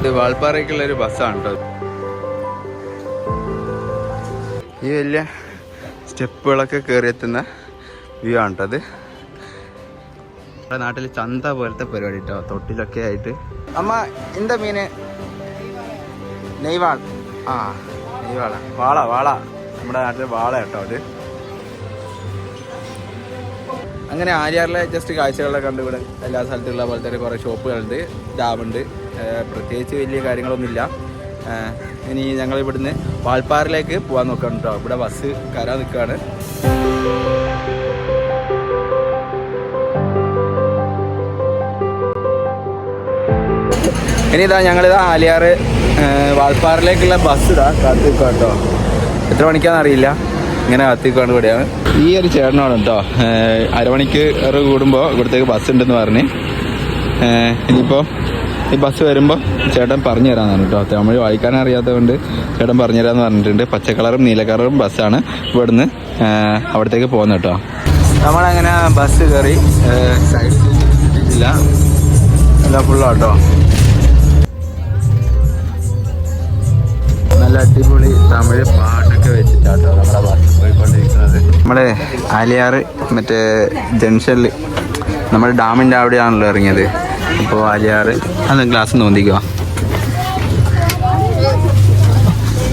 ഇത് വാൾപ്പാറയ്ക്കുള്ള ഒരു ബസ്സാണ് കേട്ടോ. ഈ വലിയ സ്റ്റെപ്പുകളൊക്കെ കയറി എത്തുന്ന വ്യൂ ആണ് കേട്ടോ അത്. നമ്മുടെ നാട്ടിൽ ചന്ത പോലത്തെ പരിപാടി കേട്ടോ തൊട്ടിലൊക്കെ ആയിട്ട്. അമ്മ എന്താ മീന്? നെയ്വാൾ. ആ നെയ്വാള. വാള വാള. നമ്മുടെ നാട്ടിൽ വാള കേട്ടോ അത്. അങ്ങനെ ആര്യാറിലെ ജസ്റ്റ് കാഴ്ചകളൊക്കെ കണ്ട് ഇവിടെ എല്ലാ സ്ഥലത്തുള്ള പോലത്തെ കുറേ ഷോപ്പുകളുണ്ട് ഡാമുണ്ട്. പ്രത്യേകിച്ച് വലിയ കാര്യങ്ങളൊന്നുമില്ല. ഇനി ഞങ്ങൾ ഇവിടുന്ന് വാൾപ്പാറിലേക്ക് പോകാൻ നോക്കണം കേട്ടോ ഇവിടെ ബസ് കരാ നിൽക്കുകയാണ്. ഇനി ഇതാ ഞങ്ങളിതാ ആലിയാറ് വാൾപ്പാറിലേക്കുള്ള ബസ് ഇതാ കാത്തു നിൽക്കുക കേട്ടോ എത്ര മണിക്കാന്ന് അറിയില്ല. ഇങ്ങനെ കാത്തിക്കാണ് ഇവിടെയാണ്. ഈ ഒരു ചേട്ടനാണ് കേട്ടോ അരമണിക്കൂർ കൂടുമ്പോൾ ഇവിടത്തേക്ക് ബസ് ഉണ്ടെന്ന് പറഞ്ഞ്. ഇനിയിപ്പോൾ ഈ ബസ് വരുമ്പോൾ ചേട്ടൻ പറഞ്ഞു തരാമെന്നാണ് കേട്ടോ. തമിഴ് വായിക്കാൻ അറിയാത്തതുകൊണ്ട് ചേട്ടൻ പറഞ്ഞു തരാമെന്ന് പറഞ്ഞിട്ടുണ്ട്. പച്ച കളറും നീല കളറും ബസ്സാണ് ഇവിടുന്ന് അവിടത്തേക്ക് പോകുന്നത് കേട്ടോ. നമ്മളങ്ങനെ ബസ് കയറി സൈഡ് ഇല്ല. എല്ലാം ഫുള്ളാട്ടോ നല്ല അടിപൊളി തമിഴ് പാട്ടൊക്കെ വെച്ചിട്ടാട്ടോ നമ്മുടെ ബസ് പോയിക്കൊണ്ടിരിക്കുന്നത്. നമ്മുടെ ആലിയാറ് മറ്റേ ജംഗ്ഷനിൽ നമ്മുടെ ഡാമിന്റെ അവിടെയാണല്ലോ ഇറങ്ങിയത്. അപ്പോൾ ആചാറ് അത് ഗ്ലാസ് നോന്തിക്കുക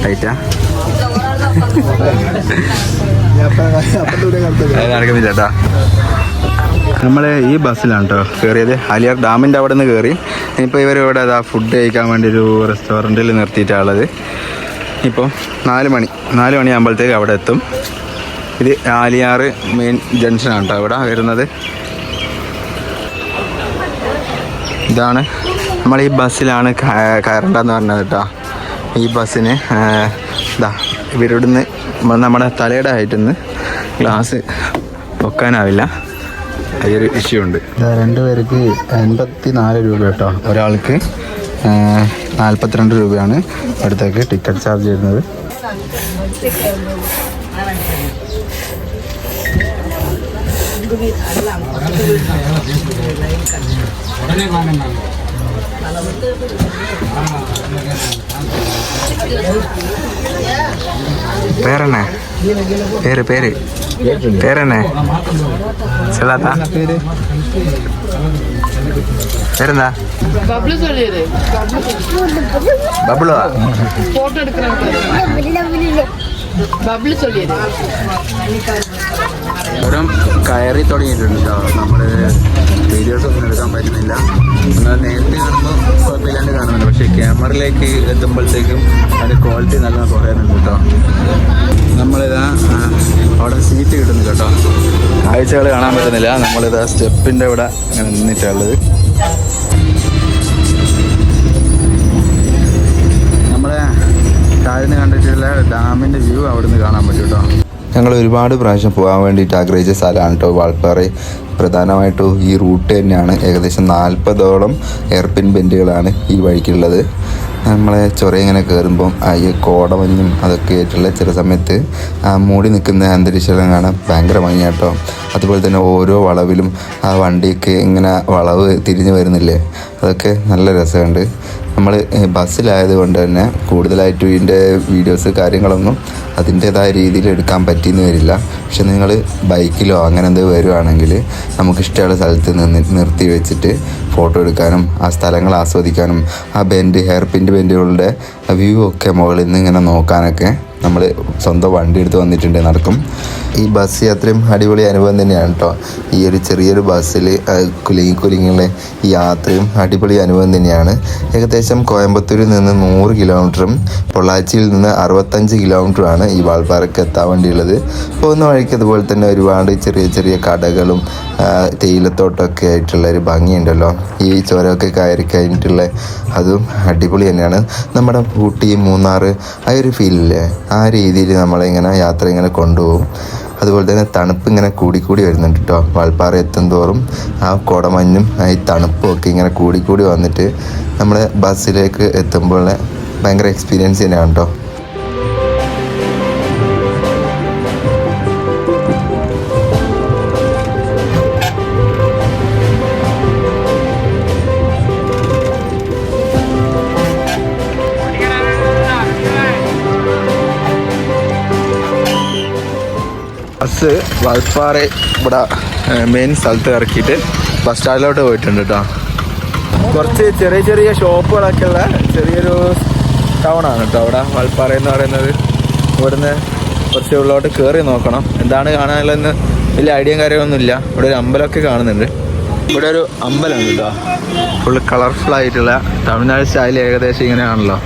ടൈറ്റാ നടക്കുന്നില്ല നമ്മൾ ഈ ബസ്സിലാണ് കേട്ടോ കയറിയത് അലിയാർ ഡാമിന്റെ അവിടെ നിന്ന് കയറി ഇനിയിപ്പോൾ ഇവർ ഇവിടെ അതാ ഫുഡ് കഴിക്കാൻ വേണ്ടി ഒരു റെസ്റ്റോറന്റിൽ നിർത്തിയിട്ടാണുള്ളത് ഇപ്പോൾ നാല് മണി. നാല് മണിയാകുമ്പോഴത്തേക്ക് അവിടെ എത്തും. ഇത് ആലിയാർ മെയിൻ ജംഗ്ഷനാണ് കേട്ടോ ഇവിടെ വരുന്നത്. ഇതാണ് നമ്മൾ ഈ ബസ്സിലാണ് കയ- കയറേണ്ടതെന്ന് പറഞ്ഞത് കേട്ടോ ഈ ബസ്സിന് ഇതാ ഇവരിവിടുന്ന് നിന്ന് നമ്മുടെ തലയുടെ ആയിട്ട് നിന്ന് ഗ്ലാസ് പൊക്കാനാവില്ല. അതൊരു ഇഷ്യൂ ഉണ്ട്. രണ്ട് പേർക്ക് എൺപത്തി നാല് രൂപ കേട്ടോ. ഒരാൾക്ക് നാൽപ്പത്തിരണ്ട് രൂപയാണ് അടുത്തേക്ക് ടിക്കറ്റ് ചാർജ് ചെയ്യുന്നത്. ரெண்டுமே தரலாம் உடனே வாங்க பேரண்ண பேரு பேரு பேருந்தா பப்ளு பப்ளு போட்டோ எடுக்கிறேன் ബബിൾ ചൊല്ലിയത്. ഓരം കയറി തുടങ്ങിയിട്ടുണ്ട് കേട്ടോ. നമ്മൾ വീഡിയോസ് ഒന്നും എടുക്കാൻ പറ്റുന്നില്ല. എന്നാൽ നേരത്തെ കാണുമ്പോൾ കുഴപ്പമില്ലാണ്ട് കാണുന്നുണ്ട്. പക്ഷേ ക്യാമറയിലേക്ക് എത്തുമ്പോഴത്തേക്കും അതിന്റെ ക്വാളിറ്റി നല്ല കുറയുന്നുണ്ട് കേട്ടോ. നമ്മളിതാ അവിടെ സീറ്റ് കിട്ടുന്നു കേട്ടോ. കാഴ്ചകൾ കാണാൻ പറ്റുന്നില്ല. നമ്മളിതാ സ്റ്റെപ്പിന്റെ ഇവിടെ നിന്നിട്ടുള്ളത് കണ്ടിട്ടുള്ള ഡാമിന്റെ വ്യൂ നിന്ന് കാണാൻ പറ്റും കേട്ടോ ഞങ്ങൾ ഒരുപാട് പ്രാവശ്യം പോകാൻ വേണ്ടിയിട്ട് ആഗ്രഹിച്ച സ്ഥലമാണ് കേട്ടോ വാൾപ്പാറ. പ്രധാനമായിട്ടും ഈ റൂട്ട് തന്നെയാണ്. ഏകദേശം നാൽപ്പതോളം എയർപിൻ ബെൻഡുകളാണ് ഈ വഴിക്കുള്ളത്. നമ്മളെ ചൊറ ഇങ്ങനെ കയറുമ്പം ഈ കോടമഞ്ഞും അതൊക്കെ ആയിട്ടുള്ള ചില സമയത്ത് മൂടി നിൽക്കുന്ന അന്തരീക്ഷം കാണാൻ ഭയങ്കര ഭംഗിയാട്ടോ അതുപോലെ തന്നെ ഓരോ വളവിലും ആ വണ്ടിയൊക്കെ ഇങ്ങനെ വളവ് തിരിഞ്ഞു വരുന്നില്ലേ? അതൊക്കെ നല്ല രസമുണ്ട്. നമ്മൾ ബസ്സിലായത് കൊണ്ട് തന്നെ കൂടുതലായിട്ടും ഇതിന്റെ വീഡിയോസ് കാര്യങ്ങളൊന്നും അതിന്റേതായ രീതിയിൽ എടുക്കാൻ പറ്റിയെന്ന് വരില്ല. പക്ഷെ നിങ്ങൾ ബൈക്കിലോ അങ്ങനെ എന്തെങ്കിലും വരുവാണെങ്കിൽ നമുക്കിഷ്ടമുള്ള സ്ഥലത്ത് നിന്ന് നിർത്തി വെച്ചിട്ട് ഫോട്ടോ എടുക്കാനും ആ സ്ഥലങ്ങൾ ആസ്വദിക്കാനും ആ ബെൻഡ് ഹെയർ പിന്റെ ബെൻഡുകളുടെ വ്യൂ ഒക്കെ മുകളിൽ നിന്ന് ഇങ്ങനെ നോക്കാനൊക്കെ നമ്മൾ സ്വന്തം വണ്ടി എടുത്ത് വന്നിട്ടുണ്ട് നടക്കും. ഈ ബസ് യാത്രയും അടിപൊളി അനുഭവം തന്നെയാണ് കേട്ടോ ഈ ഒരു ചെറിയൊരു ബസ്സിൽ കുലുങ്ങി കുലുങ്ങിയുള്ള ഈ യാത്രയും അടിപൊളി അനുഭവം തന്നെയാണ്. ഏകദേശം കോയമ്പത്തൂരിൽ നിന്ന് നൂറ് കിലോമീറ്ററും പൊള്ളാച്ചിയിൽ നിന്ന് അറുപത്തഞ്ച് കിലോമീറ്ററുമാണ് ഈ വാൾപ്പാറയ്ക്ക് എത്താൻ വേണ്ടിയുള്ളത്. പോകുന്ന വഴിക്ക് അതുപോലെ തന്നെ ഒരുപാട് ചെറിയ ചെറിയ കടകളും തേയിലത്തോട്ടമൊക്കെ ആയിട്ടുള്ള ഒരു ഭംഗിയുണ്ടല്ലോ. ഈ ചുരമൊക്കെ കയറി കഴിഞ്ഞിട്ടുള്ള അതും അടിപൊളി തന്നെയാണ്. നമ്മുടെ ഊട്ടി മൂന്നാർ ആ ഒരു ഫീലില്ലേ ആ രീതിയിൽ നമ്മളിങ്ങനെ യാത്ര ഇങ്ങനെ കൊണ്ടുപോകും. അതുപോലെ തന്നെ തണുപ്പ് ഇങ്ങനെ കൂടിക്കൂടി വരുന്നുണ്ട് കേട്ടോ വാൾപ്പാറ എത്തും തോറും ആ കുടമഞ്ഞും ആ ഈ തണുപ്പും ഒക്കെ ഇങ്ങനെ കൂടിക്കൂടി വന്നിട്ട് നമ്മൾ ബസ്സിലേക്ക് എത്തുമ്പോൾ ഭയങ്കര എക്സ്പീരിയൻസ് തന്നെയാണ് കേട്ടോ ബസ് വാൽപ്പാറ ഇവിടെ മെയിൻ സ്ഥലത്ത് ഇറക്കിയിട്ട് ബസ് സ്റ്റാൻഡിലോട്ട് പോയിട്ടുണ്ട് കേട്ടോ കുറച്ച് ചെറിയ ചെറിയ ഷോപ്പുകളൊക്കെ ഉള്ള ചെറിയൊരു ടൗണാണ് കേട്ടോ അവിടെ. വാൽപ്പാറ എന്ന് പറയുന്നത് ഇവിടുന്ന് കുറച്ച് ഉള്ളോട്ട് കയറി നോക്കണം. എന്താണ് കാണാനുള്ളതെന്ന് വലിയ ഐഡിയയും കാര്യമൊന്നുമില്ല ഇവിടെ ഒരു അമ്പലമൊക്കെ കാണുന്നുണ്ട്. ഇവിടെ ഒരു അമ്പലമുണ്ട് കേട്ടോ ഫുൾ കളർഫുൾ ആയിട്ടുള്ള തമിഴ്നാട് സ്റ്റൈൽ ഏകദേശം ഇങ്ങനെയാണല്ലോ.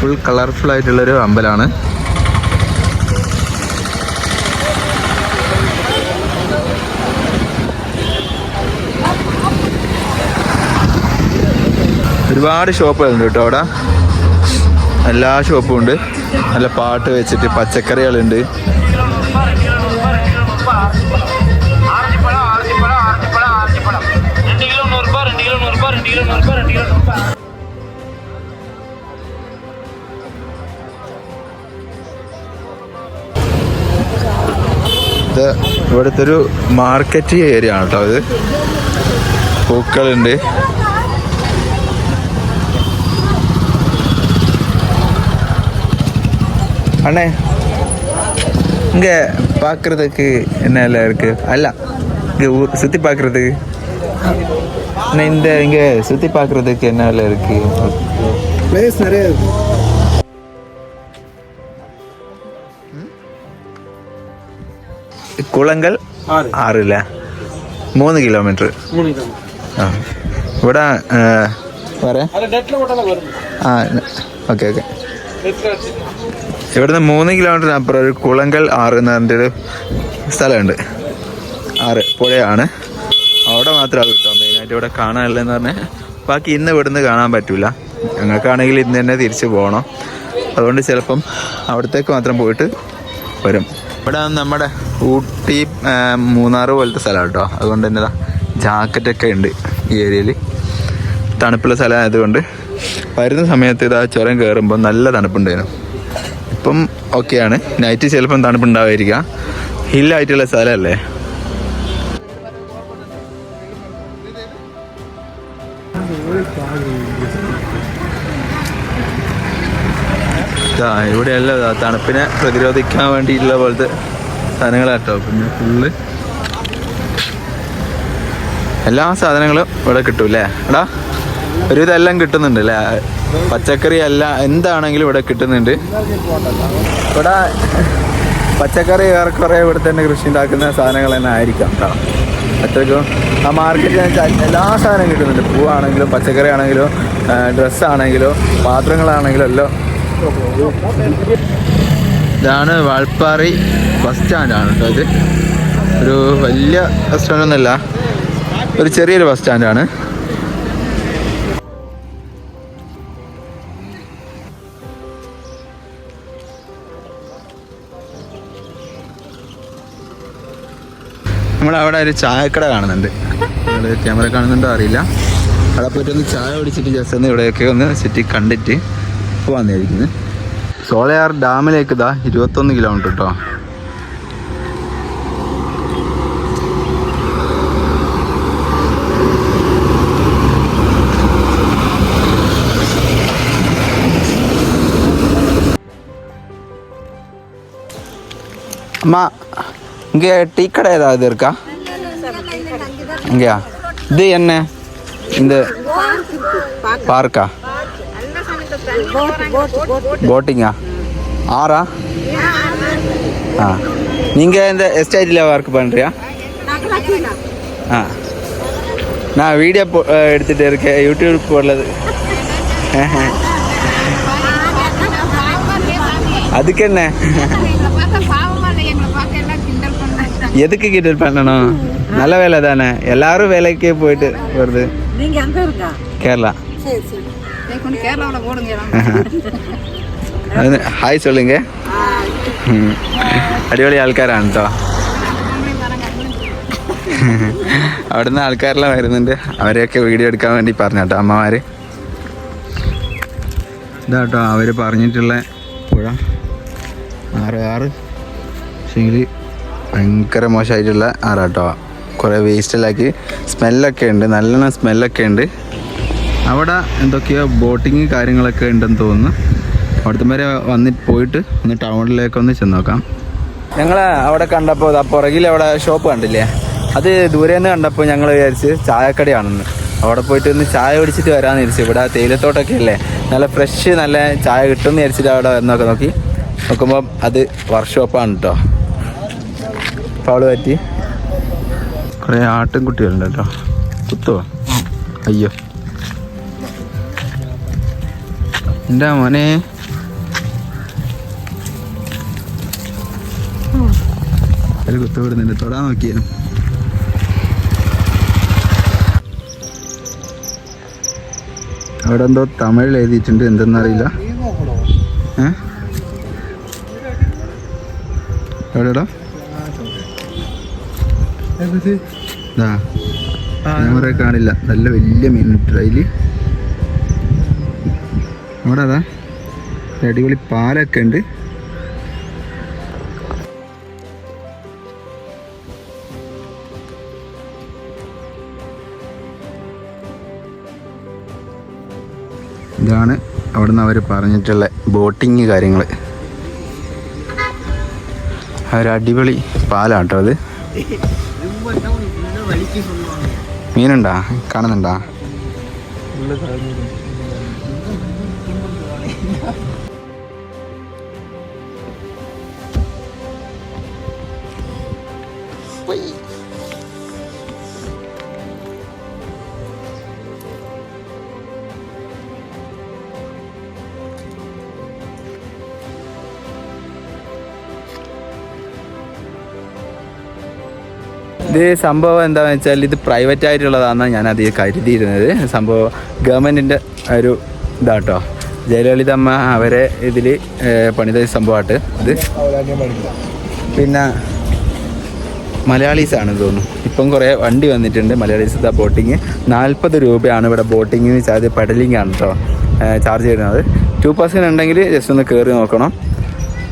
ഫുൾ കളർഫുൾ ആയിട്ടുള്ളൊരു അമ്പലമാണ്. ഒരുപാട് ഷോപ്പുകളുണ്ട് കേട്ടോ അവിടെ. എല്ലാ ഷോപ്പും ഉണ്ട്. നല്ല പാട്ട് വെച്ചിട്ട് പച്ചക്കറികളുണ്ട്. ഇവിടുത്തെ ഒരു മാർക്കറ്റ് ഏരിയ ആണ് കേട്ടോ അത് പൂക്കളുണ്ട്. அண்ணே இங்க பார்க்கறதுக்கு என்ன எல்லாம் இருக்கு அல்ல இங்க ஊர் சுத்தி பார்க்கறதுக்கு அண்ணே இந்த இங்க சுத்தி பார்க்கறதுக்கு என்ன எல்லாம் இருக்கு பிளேஸ் நிறைய இருக்கு കുളങ്കൽ ആറ് ആറില്ല മൂന്ന് കിലോമീറ്റർ மூணு கிலோ ആ ഇവിടെ ഏ, വേറെ அது நெட்ல போட்டாலும் வரும் ആ ഓക്കെ ഓക്കെ நெட்ல ഇവിടുന്ന് മൂന്ന് കിലോമീറ്റർ അപ്പുറം ഒരു കുളങ്കൽ ആറ് എന്ന് പറഞ്ഞിട്ടൊരു സ്ഥലമുണ്ട്. ആറ് പുഴയാണ്. അവിടെ മാത്രമാണ് കിട്ടുക മെയിനായിട്ട് ഇവിടെ കാണാനുള്ളതെന്ന് പറഞ്ഞാൽ ബാക്കി ഇന്ന് ഇവിടുന്ന് കാണാൻ പറ്റില്ല ഞങ്ങൾക്കാണെങ്കിൽ ഇന്ന് തന്നെ തിരിച്ച് പോകണം അതുകൊണ്ട് ചിലപ്പം അവിടത്തേക്ക് മാത്രം പോയിട്ട് വരും. ഇവിടെ നമ്മുടെ ഊട്ടി മൂന്നാർ പോലത്തെ സ്ഥലം കേട്ടോ. അതുകൊണ്ട് തന്നെ ജാക്കറ്റൊക്കെ ഉണ്ട് ഈ ഏരിയയിൽ തണുപ്പുള്ള സ്ഥലമായതുകൊണ്ട് വരുന്ന സമയത്ത് ഇതാ ചുരം കയറുമ്പോൾ നല്ല തണുപ്പുണ്ടായിരുന്നു. ഇപ്പം ഓക്കെയാണ് നൈറ്റ് ചിലപ്പം തണുപ്പുണ്ടാവായിരിക്കാം ഹില്ലായിട്ടുള്ള സ്ഥലമല്ലേ? ഇവിടെയല്ല തണുപ്പിനെ പ്രതിരോധിക്കാൻ വേണ്ടിയിട്ടുള്ള പോലത്തെ സാധനങ്ങളാട്ടോ. പിന്നെ ഫുള്ള് എല്ലാ സാധനങ്ങളും ഇവിടെ കിട്ടും അല്ലേ എടാ ഒരു ഇതെല്ലാം കിട്ടുന്നുണ്ട് അല്ലേ? പച്ചക്കറി അല്ല എന്താണെങ്കിലും ഇവിടെ കിട്ടുന്നുണ്ട്. ഇവിടെ പച്ചക്കറി ഏറെക്കുറെ ഇവിടെ തന്നെ കൃഷി ഉണ്ടാക്കുന്ന സാധനങ്ങൾ തന്നെ ആയിരിക്കാം കേട്ടോ. അത്രയ്ക്കും ആ മാർക്കറ്റിൽ വെച്ചാൽ എല്ലാ സാധനവും കിട്ടുന്നുണ്ട്. പൂവാണെങ്കിലും പച്ചക്കറി ആണെങ്കിലും ഡ്രസ്സാണെങ്കിലും പാത്രങ്ങളാണെങ്കിലും എല്ലാം. ഇതാണ് വാൾപ്പാറി ബസ് സ്റ്റാൻഡാണ് കേട്ടോ ഇത്. ഒരു വലിയ ബസ് സ്റ്റാൻഡൊന്നുമല്ല ഒരു ചെറിയൊരു ബസ് സ്റ്റാൻഡാണ്. നമ്മളവിടെ ഒരു ചായക്കട കാണുന്നുണ്ട്. ക്യാമറ കാണുന്നുണ്ടോ അറിയില്ല. അവിടെ പോയിട്ട് ഒന്ന് ചായ പിടിച്ചിട്ട് ജസ്റ്റ് ഒന്ന് ഇവിടെയൊക്കെ ഒന്ന് സിറ്റി കണ്ടിട്ട് പോകാന്നായിരിക്കുന്നത് സോളയാർ ഡാമിലേക്ക് ഇതാ ഇരുപത്തൊന്ന് കിലോമീറ്റർ കേട്ടോ അമ്മ இங்கே டீ கடை ஏதாவது இருக்கா? இங்கேயா? இது என்ன? இந்த பார்க்கா? போட்டிங்கா? ஆறா? ஆ. நீங்கள் இந்த எஸ்டேட்டில் ஒர்க் பண்ணுறியா ஆ. நான் வீடியோ போ எடுத்துகிட்டு இருக்கேன். யூடியூப் போடலது அதுக்கு என்ன எதுக்கு கிண்டல் பண்ணணும் நல்ல வேலை தானே எல்லாரும் வேலைக்கே போயிட்டு வருது நீங்க அங்க இருக்கா கேரளா சரி சரி கேரளாவில் போடுங்க അത് ഹായ് சொல்லுங்க ഉം. അടിപൊളി ആൾക്കാരാണ് കേട്ടോ അവിടുന്ന് ആൾക്കാരെല്ലാം വരുന്നുണ്ട് അവരെയൊക്കെ വീഡിയോ എടുക്കാൻ വേണ്ടി പറഞ്ഞു കേട്ടോ അമ്മമാര് ഇതാട്ടോ അവര് പറഞ്ഞിട്ടുള്ള പുഴ ആറ് ആറ് പക്ഷേങ്കിൽ ഭയങ്കര മോശമായിട്ടുള്ള ആറാട്ടോ കുറേ വേസ്റ്റെല്ലാക്കി സ്മെല്ലൊക്കെ ഉണ്ട്. നല്ലോണം സ്മെല്ലൊക്കെ ഉണ്ട്. അവിടെ എന്തൊക്കെയോ ബോട്ടിങ് കാര്യങ്ങളൊക്കെ ഉണ്ടെന്ന് തോന്നുന്നു. അവിടുത്തെ വരെ വന്നിട്ട് പോയിട്ട് ഒന്ന് ടൗണിലേക്ക് ഒന്ന് ചെന്ന് നോക്കാം. ഞങ്ങൾ അവിടെ കണ്ടപ്പോൾ പുറകിൽ അവിടെ ഷോപ്പ് കണ്ടില്ലേ? അത് ദൂരെ നിന്ന് കണ്ടപ്പോൾ ഞങ്ങൾ വിചാരിച്ച് ചായക്കടയാണെന്ന്. അവിടെ പോയിട്ട് ഒന്ന് ചായ കുടിച്ചിട്ട് വരാമെന്ന് വിചാരിച്ചു. ഇവിടെ തേയിലത്തോട്ടൊക്കെ അല്ലേ നല്ല ഫ്രഷ് നല്ല ചായ കിട്ടുമെന്ന് വിചാരിച്ചിട്ട് അവിടെ വന്നൊക്കെ നോക്കി. നോക്കുമ്പോൾ അത് വർക്ക്ഷോപ്പാണ് കേട്ടോ അവിടെ പറ്റി. കുറേ ആട്ടും കുട്ടികളുണ്ടല്ലോ കേട്ടോ കുത്തുവോ? അയ്യോ. എന്റെ മോനെ? അതിൽ കുത്തുവിടുന്നുണ്ട്. തൊടാൻ നോക്കിയാലും അവിടെ എന്തോ തമിഴിൽ എഴുതിയിട്ടുണ്ട്. എന്തെന്നറിയില്ല. ഏ? എവിടെടാ? ഇതാ ക്യാമറ കാണില്ല. നല്ല വലിയ മീനുണ്ട് അതിൽ അവിടെ അതാ. അടിപൊളി പാലൊക്കെ ഉണ്ട്. ഇതാണ് അവിടുന്ന് അവർ പറഞ്ഞിട്ടുള്ള ബോട്ടിങ് കാര്യങ്ങൾ ഒരു അടിപൊളി പാലാണ് കേട്ടോ അത്. മീനുണ്ടാ കാണുന്നുണ്ടാ ഇത് സംഭവം എന്താണെന്ന് വെച്ചാൽ ഇത് പ്രൈവറ്റ് ആയിട്ടുള്ളതാണെന്നാണ് ഞാൻ അത് കരുതിയിരുന്നത്. സംഭവം ഗവൺമെന്റിന്റെ ഒരു ഇതാട്ടോ. ജയലളിത അമ്മ അവരെ ഇതിൽ പണിത സംഭവമായിട്ട് ഇത്. പിന്നെ മലയാളീസ് ആണ് തോന്നുന്നു. ഇപ്പം കുറേ വണ്ടി വന്നിട്ടുണ്ട്. മലയാളീസ് ബോട്ടിങ്. നാൽപ്പത് രൂപയാണ് ഇവിടെ ബോട്ടിങ്ങിന് ചാർജ് പെഡലിംഗ് ആണ് കേട്ടോ ചാർജ് ചെയ്യുന്നത് ടു പേഴ്സൺ ഉണ്ടെങ്കിൽ ജസ്റ്റ് ഒന്ന് കയറി നോക്കണം.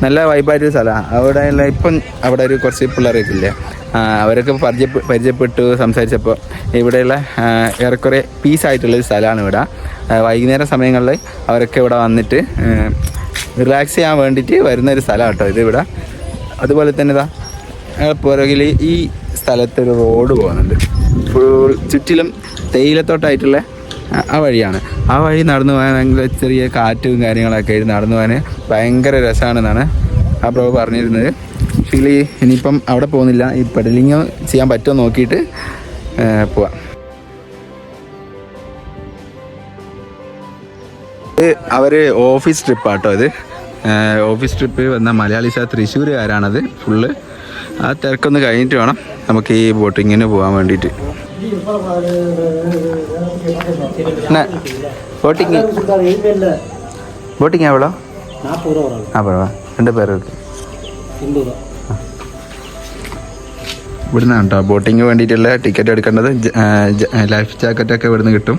നല്ല വൈബായിട്ടൊരു സ്ഥലമാണ് അവിടെ ഇപ്പം അവിടെ ഒരു കുറച്ച് പിള്ളേരൊക്കെ ഇല്ലേ? ആ, അവരൊക്കെ പരിചയ പരിചയപ്പെട്ടു സംസാരിച്ചപ്പോൾ ഇവിടെയുള്ള ഏറെക്കുറെ പീസായിട്ടുള്ളൊരു സ്ഥലമാണ് ഇവിടെ. വൈകുന്നേര സമയങ്ങളിൽ അവരൊക്കെ ഇവിടെ വന്നിട്ട് റിലാക്സ് ചെയ്യാൻ വേണ്ടിയിട്ട് വരുന്ന ഒരു സ്ഥലമാണ് കേട്ടോ ഇത് ഇവിടെ. അതുപോലെ തന്നെ ഇതാ പുറകിൽ ഈ സ്ഥലത്തൊരു റോഡ് പോകുന്നുണ്ട്. ഫുൾ ചുറ്റിലും തേയിലത്തോട്ടായിട്ടുള്ള ആ- വഴിയാണ്. ആ വഴി നടന്നു പോകാൻ ചെറിയ കാറ്റും കാര്യങ്ങളൊക്കെ ആയിട്ട് നടന്നു പോകാൻ ഭയങ്കര രസമാണെന്നാണ് ആ പ്രഭു പറഞ്ഞിരുന്നത്. ആക്ച്വലി ഇനിയിപ്പം അവിടെ പോകുന്നില്ല. ഈ പെഡലിങ് ചെയ്യാൻ പറ്റുമോ നോക്കിയിട്ട് പോവാം. അവർ ഓഫീസ് ട്രിപ്പാട്ടോ ഇത്. ഓഫീസ് ട്രിപ്പ് വന്ന മലയാളീസ് തൃശ്ശൂരുകാരാണത് ഫുള്ള് ആ തിരക്കൊന്ന് കഴിഞ്ഞിട്ട് വേണം നമുക്ക് ഈ ബോട്ടിങ്ങിന് പോകാൻ വേണ്ടിയിട്ട്. ബോട്ടിങ്? ബോട്ടിങ് എവ്വളോ ആ പറവാ രണ്ട് പേർക്ക് ഇവിടുന്നാണ് കേട്ടോ ബോട്ടിങ് വേണ്ടിയിട്ടുള്ള ടിക്കറ്റ് എടുക്കേണ്ടത്. ലൈഫ് ജാക്കറ്റൊക്കെ ഇവിടുന്ന് കിട്ടും.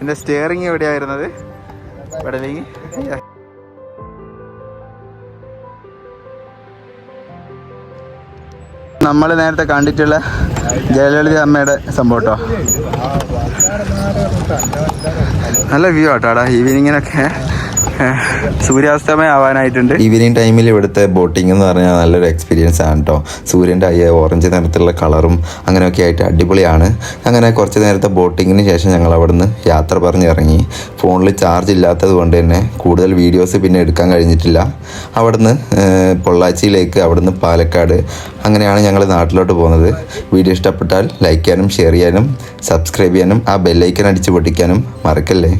എന്റെ സ്റ്റിയറിങ് എവിടെയായിരുന്നത് പടലിങ് നമ്മൾ നേരത്തെ കണ്ടിട്ടുള്ള ജയലളിത അമ്മയുടെ സംഭവം കേട്ടോ നല്ല വ്യൂ ആട്ടോ ഈവനിങ്ങിനൊക്കെ സൂര്യാസ്തമയം ആവാനായിട്ടുണ്ട് ഈവനിങ് ടൈമിൽ ഇവിടുത്തെ ബോട്ടിംഗ് എന്ന് പറഞ്ഞാൽ നല്ലൊരു എക്സ്പീരിയൻസ് ആണ് കേട്ടോ സൂര്യന്റെ അയ്യ ഓറഞ്ച് നിറത്തിലുള്ള കളറും അങ്ങനെയൊക്കെ ആയിട്ട് അടിപൊളിയാണ്. അങ്ങനെ കുറച്ച് നേരത്തെ ബോട്ടിങ്ങിന് ശേഷം ഞങ്ങൾ അവിടുന്ന് യാത്ര പറഞ്ഞിറങ്ങി. ഫോണിൽ ചാർജ് ഇല്ലാത്തത് കൊണ്ട് തന്നെ കൂടുതൽ വീഡിയോസ് പിന്നെ എടുക്കാൻ കഴിഞ്ഞിട്ടില്ല. അവിടുന്ന് പൊള്ളാച്ചിയിലേക്ക് അവിടുന്ന് പാലക്കാട്. അങ്ങനെയാണ് ഞങ്ങൾ നാട്ടിലോട്ട് പോകുന്നത്. വീഡിയോ ഇഷ്ടപ്പെട്ടാൽ ലൈക്ക് ചെയ്യാനും ഷെയർ ചെയ്യാനും സബ്സ്ക്രൈബ് ചെയ്യാനും ആ ബെല്ലൈക്കൻ അടിച്ച് പൊട്ടിക്കാനും മറക്കല്ലേ?